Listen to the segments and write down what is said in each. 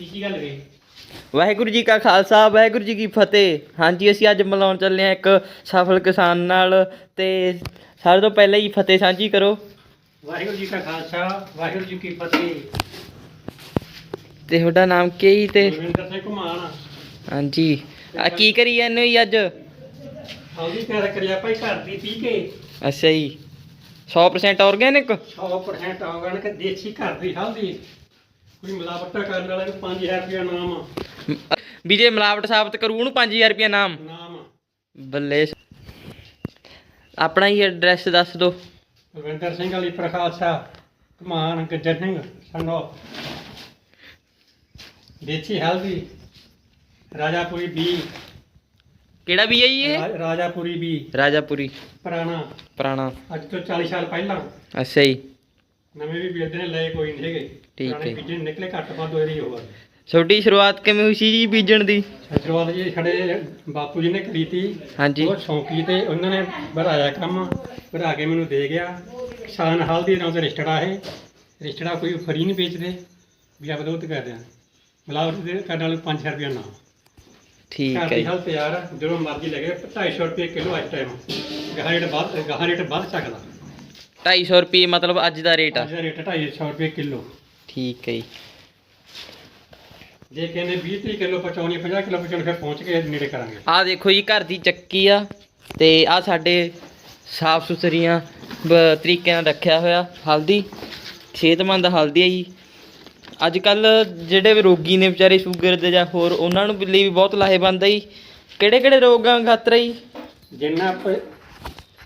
ਗੱਲ ਵਾਹਿਗੁਰੂ ਜੀ ਕਾ ਖਾਲਸਾ ਵਾਹਿਗੁਰੂ ਜੀ ਕੀ ਫਤਿਹ। ਹਾਂਜੀ ਅਸੀਂ ਅੱਜ ਮਿਲਾਉਣ ਚੱਲੇ ਹਾਂ ਇੱਕ ਸਫਲ ਕਿਸਾਨ ਨਾਲ ਤੇ ਸਾਰੇ ਤੋਂ ਪਹਿਲਾਂ ਹੀ ਫਤਿਹ ਸਾਂਝੀ ਕਰੋ। ਵਾਹਿਗੁਰੂ ਜੀ ਕਾ ਖਾਲਸਾ ਵਾਹਿਗੁਰੂ ਜੀ ਕੀ ਫਤਿਹ। ਤੇ ਤੁਹਾਡਾ ਨਾਮ ਕੀ ਹੈ ਜੀ ਤੇ ਗੁਰਵਿੰਦਰ ਸਿੰਘ ਘੁਮਾਣ ਹਾਂਜੀ। ਆ ਕੀ ਕਰੀ ਜਾਂਦੇ ਹੋ ਜੀ ਅੱਜ? ਆਉਂਦੀ ਤਿਆਰ ਕਰਿਆ ਭਾਈ ਘਰ ਦੀ ਪੀ ਕੇ ਅੱਛਾ ਜੀ। 100% ਆਰਗੈਨਿਕ 100% ਆਰਗੈਨਿਕ ਦੇਸੀ ਘਰ ਦੀ ਹਲਦੀ। ਕੋਈ ਮਿਲਾਵਟਾ ਕਰਨ ਵਾਲਾ ਨੂੰ 5000 ਰੁਪਇਆ ਨਾਮ ਆ। ਵੀ ਜੇ ਮਿਲਾਵਟ ਸਾਬਤ ਕਰੂ ਉਹਨੂੰ 5000 ਰੁਪਏ ਨਾਮ। ਨਾਮ ਆ। ਬੱਲੇ ਆਪਣਾ ਹੀ ਐਡਰੈਸ ਦੱਸ ਦਿਓ ਗੁਰਵਿੰਦਰ ਸਿੰਘ ਵਾਲੀ ਪ੍ਰਖਾਸਾ ਘੁਮਾਣ ਗੱਜਰ ਸਿੰਘ ਸੰਗੋ ਦੇਸੀ ਹਲਦੀ ਰਾਜਾਪੁਰੀ ਬੀ। ਕਿਹੜਾ ਵੀ ਹੈ ਜੀ ਇਹ? ਰਾਜਾਪੁਰੀ ਬੀ। ਰਾਜਾਪੁਰੀ। ਪੁਰਾਣਾ। ਪੁਰਾਣਾ। ਅੱਜ ਤੋਂ 40 ਸਾਲ ਪਹਿਲਾਂ। ਅੱਛਾ ਜੀ। ਨਵੇਂ ਵੀ ਬੀਜਦੇ ਨੇ ਲਏ ਕੋਈ ਨਹੀਂ ਹੈਗੇ। ਠੀਕ ਪੁਰਾਣੇ ਹੈ। ਬੀਜੇ ਨਿਕਲੇ ਘੱਟ ਵੱਧ ਹੋਏ ਰਹੀ ਹੋਰ ਤੁਹਾਡੀ ਸ਼ੁਰੂਆਤ ਕਿਵੇਂ ਹੋਈ ਸੀ ਜੀ ਬੀਜਣ ਦੀ? ਸ਼ੁਰੂਆਤ ਜੀ ਸਾਡੇ ਬਾਪੂ ਜੀ ਨੇ ਕਰੀ ਤੀ। ਹਾਂਜੀ। ਉਹ ਸ਼ੌਂਕੀ ਤੇ ਉਹਨਾਂ ਨੇ ਵਧਾਇਆ ਕੰਮ ਵਧਾ ਕੇ ਮੈਨੂੰ ਦੇ ਗਿਆ। ਕਿਸਾਨ ਹਲਦੀ ਨਾਲ ਤੇ ਰਿਸ਼ਤੜਾ ਹੈ। ਰਿਸ਼ਤੜਾ ਕੋਈ ਫਰੀ ਨਹੀਂ ਵੇਚਦੇ ਵੀ ਆਪ ਦੁੱਧ ਕਰਦੇ ਆ। ਮਿਲਾਵਟ ਦੇ ਕਰਨ ਵਾਲੇ 5000 ਰੁਪਏ ਨਾ ਠੀਕ ਘਰ ਹੈ ਦੀ ਜੀ। ਹਲ ਤਿਆਰ ਆ, ਜਦੋਂ ਮਰਜ਼ੀ ਲੱਗੇ 250 ਰੁਪਏ ਕਿਲੋ ਇਸ ਟਾਈਮ ਗਾਹਾਂ ਰੇਟ ਵੱਧ ਗਾਹਾਂ ਰੇਟ ਵੱਧ ਸਕਦਾ। 250 ਰੁਪਏ ਮਤਲਬ ਅੱਜ ਦਾ ਰੇਟ ਆ। ਅੱਜ ਦਾ ਰੇਟ 250 ਰੁਪਏ ਕਿਲੋ। ਠੀਕ ਹੈ ਜੀ। ਜੇ ਕਹਿੰਦੇ 20 30 ਕਿਲੋ ਪਹੁੰਚਾਉਣੀ 50 ਕਿਲੋ ਫਿਰ ਪਹੁੰਚ ਕੇ ਨੇੜੇ ਕਰਾਂਗੇ। ਆਹ ਦੇਖੋ ਜੀ ਘਰ ਦੀ ਚੱਕੀ ਆ ਤੇ ਆ ਸਾਡੇ ਸਾਫ਼ ਸੁਥਰੀਆਂ ਬ- ਤਰੀਕੇ ਨਾਲ ਰੱਖਿਆ ਹੋਇਆ ਹਲਦੀ ਸਿਹਤਮੰਦ ਹਲਦੀ ਹੈ ਜੀ। ਅੱਜ ਕੱਲ ਜਿਹੜੇ ਰੋਗੀ ਨੇ ਵਿਚਾਰੇ ਸ਼ੂਗਰ ਦੇ ਜਾਂ ਹੋਰ ਉਹਨਾਂ ਨੂੰ ਲਈ ਵੀ ਬਹੁਤ ਲਾਹੇਵੰਦ ਹੈ ਜੀ। ਕਿਹੜੇ ਕਿਹੜੇ ਰੋਗਾਂ ਖਾਤਰ ਜੀ? ਜਿੰਨਾ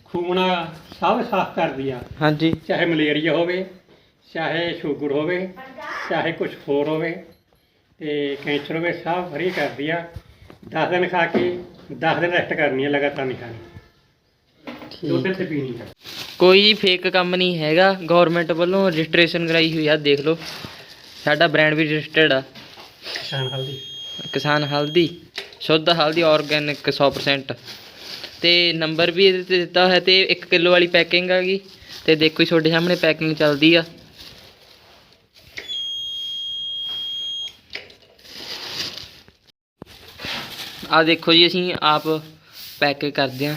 ਖੂਨਾ ਸਭ ਸਾਫ਼ ਕਰਦੀ ਆ ਹਾਂਜੀ। ਚਾਹੇ ਮਲੇਰੀਆ ਹੋਵੇ ਚਾਹੇ ਸ਼ੂਗਰ ਹੋਵੇ ਚਾਹੇ ਕੁਝ ਹੋਰ ਹੋਵੇ ਤੇ ਕੈਂਸਰ ਹੋਵੇ ਸਭ ਫਰੀ ਕਰਦੀ ਆ 10 ਦਿਨ ਖਾ ਕੇ 10 ਦਿਨ ਰੈਸਟ ਕਰਨੀ ਹੈ ਲਗਾਤਾਰ ਨਹੀਂ ਖਾਣੀ। ਦੋ ਦਿਨ ਤੇ ਪੀਣੀ ਹੈ। ਕੋਈ ਫੇਕ ਕੰਮ ਨਹੀਂ ਹੈਗਾ। ਗਵਰਨਮੈਂਟ ਵੱਲੋਂ ਰਜਿਸਟ੍ਰੇਸ਼ਨ ਕਰਾਈ ਹੋਈ ਆ ਦੇਖ ਲਓ। ਸਾਡਾ ਬ੍ਰਾਂਡ ਵੀ ਰਜਿਸਟਰਡ ਆ। ਕਿਸਾਨ ਹਲਦੀ। ਕਿਸਾਨ ਹਲਦੀ ਸ਼ੁੱਧ ਹਲਦੀ ਆਰਗੈਨਿਕ 100% ਤੇ ਨੰਬਰ ਵੀ ਇਹਦੇ ਤੇ ਦਿੱਤਾ ਹੋਇਆ ਤੇ 1 ਕਿਲੋ ਵਾਲੀ ਪੈਕਿੰਗ ਆ ਗਈ। ਤੇ ਦੇਖੋ ਜੀ, ਤੁਹਾਡੇ ਸਾਹਮਣੇ ਪੈਕਿੰਗ ਚੱਲਦੀ ਆ। ਆ ਦੇਖੋ ਜੀ, ਅਸੀਂ ਆਪ ਪੈਕ ਕਰਦੇ ਆ।